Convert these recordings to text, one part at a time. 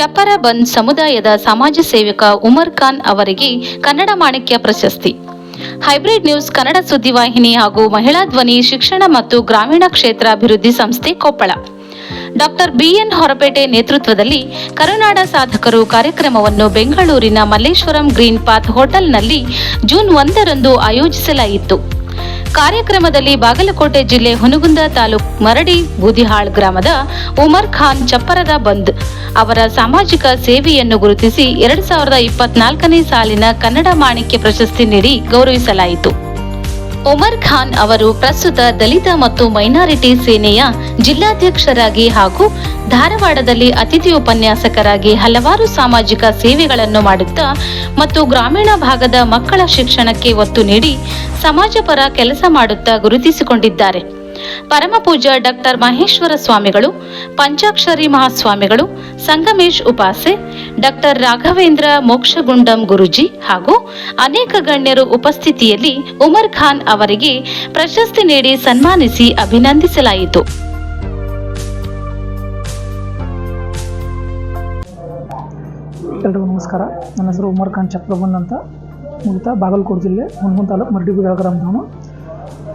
ಚಪ್ಪರ ಬಂದ್ ಸಮುದಾಯದ ಸಮಾಜ ಸೇವಕ ಉಮರ್ ಖಾನ್ ಅವರಿಗೆ ಕನ್ನಡ ಮಾಣಿಕ್ಯ ಪ್ರಶಸ್ತಿ. ಹೈಬ್ರಿಡ್ ನ್ಯೂಸ್ ಕನ್ನಡ ಸುದ್ದಿವಾಹಿನಿ ಹಾಗೂ ಮಹಿಳಾ ಧ್ವನಿ ಶಿಕ್ಷಣ ಮತ್ತು ಗ್ರಾಮೀಣ ಕ್ಷೇತ್ರ ಅಭಿವೃದ್ಧಿ ಸಂಸ್ಥೆ ಕೊಪ್ಪಳ. ಡಾಕ್ಟರ್ ಬಿಎನ್ ಹೊರಪೇಟೆ ನೇತೃತ್ವದಲ್ಲಿ ಕರುನಾಡ ಸಾಧಕರು ಕಾರ್ಯಕ್ರಮವನ್ನು ಬೆಂಗಳೂರಿನ ಮಲ್ಲೇಶ್ವರಂ ಗ್ರೀನ್ ಪಾತ್ ಹೋಟೆಲ್ನಲ್ಲಿ ಜೂನ್ ಒಂದರಂದು ಆಯೋಜಿಸಲಾಯಿತು. ಕಾರ್ಯಕ್ರಮದಲ್ಲಿ ಬಾಗಲಕೋಟೆ ಜಿಲ್ಲೆ ಹುನಗುಂದ ತಾಲೂಕ್ ಮರಡಿ ಬೂದಿಹಾಳ್ ಗ್ರಾಮದ ಉಮರ್ ಖಾನ್ ಚಪ್ಪರದ ಬಂದ್ ಅವರ ಸಾಮಾಜಿಕ ಸೇವೆಯನ್ನು ಗುರುತಿಸಿ ಎರಡ್ ಸಾವಿರದ ಇಪ್ಪತ್ನಾಲ್ಕನೇ ಸಾಲಿನ ಕನ್ನಡ ಮಾಣಿಕ್ಯ ಪ್ರಶಸ್ತಿ ನೀಡಿ ಗೌರವಿಸಲಾಯಿತು. ಉಮರ್ ಖಾನ್ ಅವರು ಪ್ರಸ್ತುತ ದಲಿತ ಮತ್ತು ಮೈನಾರಿಟಿ ಸೇನೆಯ ಜಿಲ್ಲಾಧ್ಯಕ್ಷರಾಗಿ ಹಾಗೂ ಧಾರವಾಡದಲ್ಲಿ ಅತಿಥಿ ಉಪನ್ಯಾಸಕರಾಗಿ ಹಲವಾರು ಸಾಮಾಜಿಕ ಸೇವೆಗಳನ್ನು ಮಾಡುತ್ತಾ ಮತ್ತು ಗ್ರಾಮೀಣ ಭಾಗದ ಮಕ್ಕಳ ಶಿಕ್ಷಣಕ್ಕೆ ಒತ್ತು ನೀಡಿ ಸಮಾಜಪರ ಕೆಲಸ ಮಾಡುತ್ತಾ ಗುರುತಿಸಿಕೊಂಡಿದ್ದಾರೆ. ಪರಮಪೂಜಾ ಡಾಕ್ಟರ್ ಮಹೇಶ್ವರ ಸ್ವಾಮಿಗಳು, ಪಂಚಾಕ್ಷರಿ ಮಹಾಸ್ವಾಮಿಗಳು, ಸಂಗಮೇಶ್ ಉಪಾಸೆ ಡಾಕ್ಟರ್ ರಾಘವೇಂದ್ರ ಮೋಕ್ಷಗುಂಡಂ ಗುರುಜಿ ಹಾಗೂ ಅನೇಕ ಗಣ್ಯರು ಉಪಸ್ಥಿತಿಯಲ್ಲಿ ಉಮರ್ ಖಾನ್ ಅವರಿಗೆ ಪ್ರಶಸ್ತಿ ನೀಡಿ ಸನ್ಮಾನಿಸಿ ಅಭಿನಂದಿಸಲಾಯಿತು. ಎಲ್ರಿಗೂ ನಮಸ್ಕಾರ. ನನ್ನ ಹೆಸರು ಉಮರ್ ಖಾನ್ ಚಕ್ರಬಂದ್ ಅಂತ. ಮೂಲತಃ ಬಾಗಲಕೋಟೆ ಜಿಲ್ಲೆ ಹುಣಗುನ್ ತಾಲೂಕು ಮರಡಿ ಗ್ರಾಮ. ಗ್ರಾಮದವನು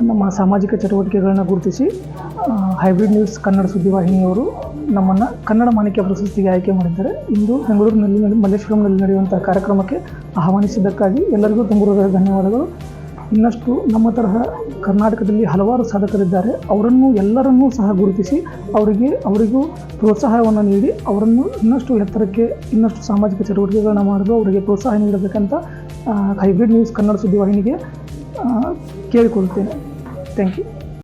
ನಮ್ಮ ಸಾಮಾಜಿಕ ಚಟುವಟಿಕೆಗಳನ್ನ ಗುರುತಿಸಿ ಹೈಬ್ರಿಡ್ ನ್ಯೂಸ್ ಕನ್ನಡ ಸುದ್ದಿವಾಹಿನಿಯವರು ನಮ್ಮನ್ನು ಕನ್ನಡ ಮಾಣಿಕ್ಯ ಪ್ರಶಸ್ತಿಗೆ ಆಯ್ಕೆ ಮಾಡಿದ್ದಾರೆ. ಇಂದು ಬೆಂಗಳೂರಿನಲ್ಲಿ ಮಲ್ಲೇಶ್ವರಂನಲ್ಲಿ ನಡೆಯುವಂಥ ಕಾರ್ಯಕ್ರಮಕ್ಕೆ ಆಹ್ವಾನಿಸಿದ್ದಕ್ಕಾಗಿ ಎಲ್ಲರಿಗೂ ತುಂಬ ಧನ್ಯವಾದಗಳು. ಇನ್ನಷ್ಟು ನಮ್ಮ ತರಹ ಕರ್ನಾಟಕದಲ್ಲಿ ಹಲವಾರು ಸಾಧಕರಿದ್ದಾರೆ. ಅವರನ್ನು ಎಲ್ಲರನ್ನೂ ಸಹ ಗುರುತಿಸಿ ಅವರಿಗೆ, ಅವರಿಗೂ ಪ್ರೋತ್ಸಾಹವನ್ನು ನೀಡಿ ಅವರನ್ನು ಇನ್ನಷ್ಟು ಎತ್ತರಕ್ಕೆ, ಇನ್ನಷ್ಟು ಸಾಮಾಜಿಕ ಚಟುವಟಿಕೆಗಳನ್ನ ಮಾಡಲು ಅವರಿಗೆ ಪ್ರೋತ್ಸಾಹ ನೀಡಬೇಕಂತ ಹೈಬ್ರಿಡ್ ನ್ಯೂಸ್ ಕನ್ನಡ ಸುದ್ದಿವಾಹಿನಿಗೆ ಆ, ಕೇಳಿಕೊಳ್ಳುತ್ತೇನೆ ಥ್ಯಾಂಕ್ ಯು